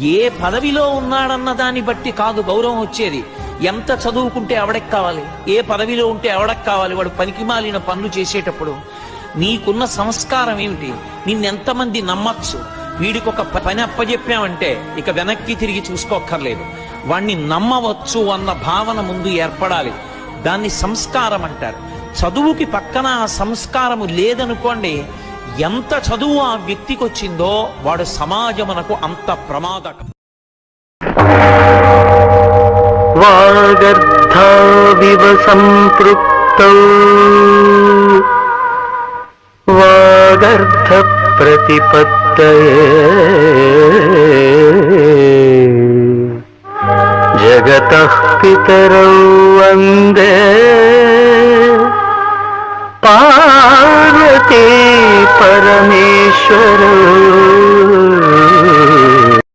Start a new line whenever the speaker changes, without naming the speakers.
ఏ పదవిలో ఉన్నాడన్న దాన్ని బట్టి కాదు గౌరవం వచ్చేది. ఎంత చదువుకుంటే ఎవడకి కావాలి? ఏ పదవిలో ఉంటే ఎవడకి కావాలి? వాడు పనికి మాలిన పనులు చేసేటప్పుడు నీకున్న సంస్కారం ఏమిటి? నిన్నెంతమంది నమ్మచ్చు? వీడికి ఒక పని అప్పజెప్పామంటే ఇక వెనక్కి తిరిగి చూసుకోక్కర్లేదు. వాణ్ణి నమ్మవచ్చు అన్న భావన ముందు ఏర్పడాలి. దాన్ని సంస్కారం అంటారు. చదువుకి పక్కన ఆ సంస్కారము లేదనుకోండి ఎంత చదువు ఆ వ్యక్తికి వచ్చిందో వాడు సమాజమునకు అంత ప్రమాదకం
వాగర్థావివ సంపృక్తౌ వాగర్థ ప్రతిపత్తయే జగత పితరౌ వందే. Oh.